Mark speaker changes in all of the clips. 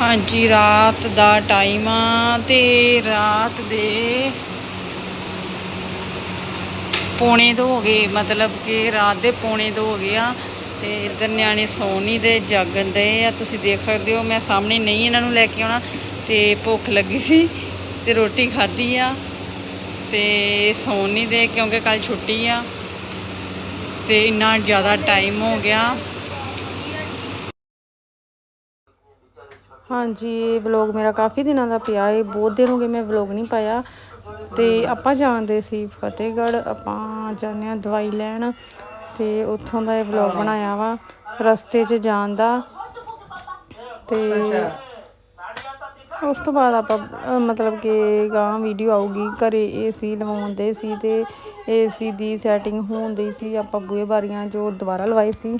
Speaker 1: ਹਾਂਜੀ, ਰਾਤ ਦਾ ਟਾਈਮ ਆ ਤੇ ਰਾਤ ਦੇ ਪੌਣੇ ਦੋ ਹੋ ਗਏ, ਮਤਲਬ ਕਿ ਰਾਤ ਦੇ ਪੌਣੇ ਦੋ ਹੋ ਗਏ ਆ ਤੇ ਇੱਧਰ ਨਿਆਣੇ ਸੌਣ ਨਹੀਂ ਦੇ, ਜਾਗਣ ਦੇ ਆ। ਤੁਸੀਂ ਦੇਖ ਸਕਦੇ ਹੋ, ਮੈਂ ਸਾਹਮਣੇ ਨਹੀਂ ਇਹਨਾਂ ਨੂੰ ਲੈ ਕੇ ਆਉਣਾ ਤੇ ਭੁੱਖ ਲੱਗੀ ਸੀ ਤੇ ਰੋਟੀ ਖਾਧੀ ਆ ਤੇ ਸੌਣ ਨਹੀਂ ਦੇ ਕਿਉਂਕਿ ਕੱਲ ਛੁੱਟੀ ਆ ਤੇ ਇੰਨਾ ਜ਼ਿਆਦਾ ਟਾਈਮ ਹੋ ਗਿਆ। ਹਾਂਜੀ, ਇਹ ਵਲੌਗ ਮੇਰਾ ਕਾਫੀ ਦਿਨਾਂ ਦਾ ਪਿਆ ਏ, ਬਹੁਤ ਦਿਨ ਹੋ ਗਏ ਮੈਂ ਵਲੌਗ ਨਹੀਂ ਪਾਇਆ। ਤੇ ਆਪਾਂ ਜਾਂਦੇ ਸੀ ਫਤਿਹਗੜ੍ਹ, ਆਪਾਂ ਜਾਂਦੇ ਆ ਦਵਾਈ ਲੈਣ ਤੇ ਉੱਥੋਂ ਦਾ ਇਹ ਵਲੌਗ ਬਣਾਇਆ ਵਾ, ਰਸਤੇ 'ਚ ਜਾਣ ਦਾ। ਤੇ ਉਸ ਤੋਂ ਬਾਅਦ ਆਪਾਂ ਮਤਲਬ ਕਿ ਗਾਂ ਵੀਡੀਓ ਆਊਗੀ, ਘਰੇ ਏਸੀ ਲਵਾਉਂਦੇ ਸੀ ਤੇ ਏਸੀ ਦੀ ਸੈਟਿੰਗ ਹੋਣ ਦੀ ਸੀ, ਆਪਾਂ ਬੂਹੇ ਬਾਰੀਆਂ ਜੋ ਦੁਬਾਰਾ ਲਵਾਏ ਸੀ।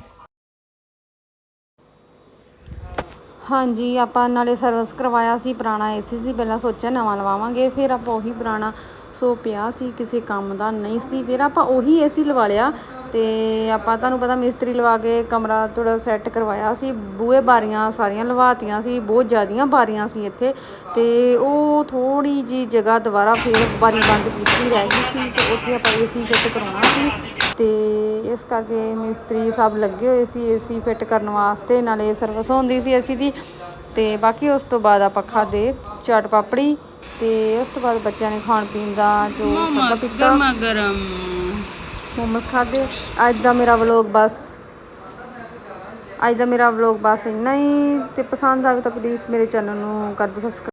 Speaker 1: ਹਾਂਜੀ, ਆਪਾਂ ਨਾਲੇ ਸਰਵਿਸ ਕਰਵਾਇਆ ਸੀ, ਪੁਰਾਣਾ ਏਸੀ ਸੀ, ਪਹਿਲਾਂ ਸੋਚਿਆ ਨਵਾਂ ਲਵਾਵਾਂਗੇ, ਫਿਰ ਆਪਾਂ ਉਹੀ ਪੁਰਾਣਾ ਸੋ ਪਿਆ ਸੀ, ਕਿਸੇ ਕੰਮ ਦਾ ਨਹੀਂ ਸੀ, ਫਿਰ ਆਪਾਂ ਉਹੀ ਏਸੀ ਲਵਾ ਲਿਆ ਤੇ ਆਪਾਂ ਤੁਹਾਨੂੰ ਪਤਾ ਮਿਸਤਰੀ ਲਵਾ ਕੇ ਕਮਰਾ ਥੋੜਾ ਸੈੱਟ ਕਰਵਾਇਆ ਸੀ, ਬੂਹੇ ਬਾਰੀਆਂ ਸਾਰੀਆਂ ਲਵਾਤੀਆਂ ਸੀ, ਬਹੁਤ ਜ਼ਿਆਦੀਆਂ ਬਾਰੀਆਂ ਸੀ ਇੱਥੇ ਤੇ ਉਹ ਥੋੜੀ ਜੀ ਜਗ੍ਹਾ ਦੁਬਾਰਾ ਫਿਰ ਬਾਰੀ ਬੰਦ ਕੀਤੀ ਰਹਿ ਗਈ ਸੀ ਤੇ ਉੱਥੇ ਆਪਾਂ ਏਸੀ ਫਿੱਟ ਕਰਾਉਣਾ ਸੀ ਤੇ ਇਸ ਕਰਕੇ ਮਿਸਤਰੀ ਸਭ ਲੱਗੇ ਹੋਏ ਸੀ ਏਸੀ ਫਿੱਟ ਕਰਨ ਵਾਸਤੇ ਨਾਲੇ ਸਰਵਿਸ ਹੁੰਦੀ ਸੀ ਏਸੀ ਦੀ। ਤੇ ਬਾਕੀ ਉਸ ਤੋਂ ਬਾਅਦ ਆਪਾਂ ਖਾਦੇ ਚਾਟ ਪਾਪੜੀ ਤੇ ਉਸ ਤੋਂ ਬਾਅਦ ਬੱਚਿਆਂ ਨੇ ਖਾਣ ਪੀਣ ਦਾ ਜੋ ਖਾਧਾ ਪੀਤਾ।
Speaker 2: ਗਰਮਾ ਗਰਮ
Speaker 1: ਮੋਮੋਸ ਖਾਦੇ ਅੱਜ ਦਾ ਮੇਰਾ ਵਲੌਗ ਬਸ ਅੱਜ ਦਾ ਮੇਰਾ ਵਲੌਗ ਬਸ ਇੰਨਾ ਹੀ। ਤੇ ਪਸੰਦ ਆਵੇ ਤਾਂ ਪਲੀਜ਼ ਮੇਰੇ ਚੈਨਲ ਨੂੰ ਕਰ ਦਿਓ ਸਬਸਕ੍ਰਾਈਬ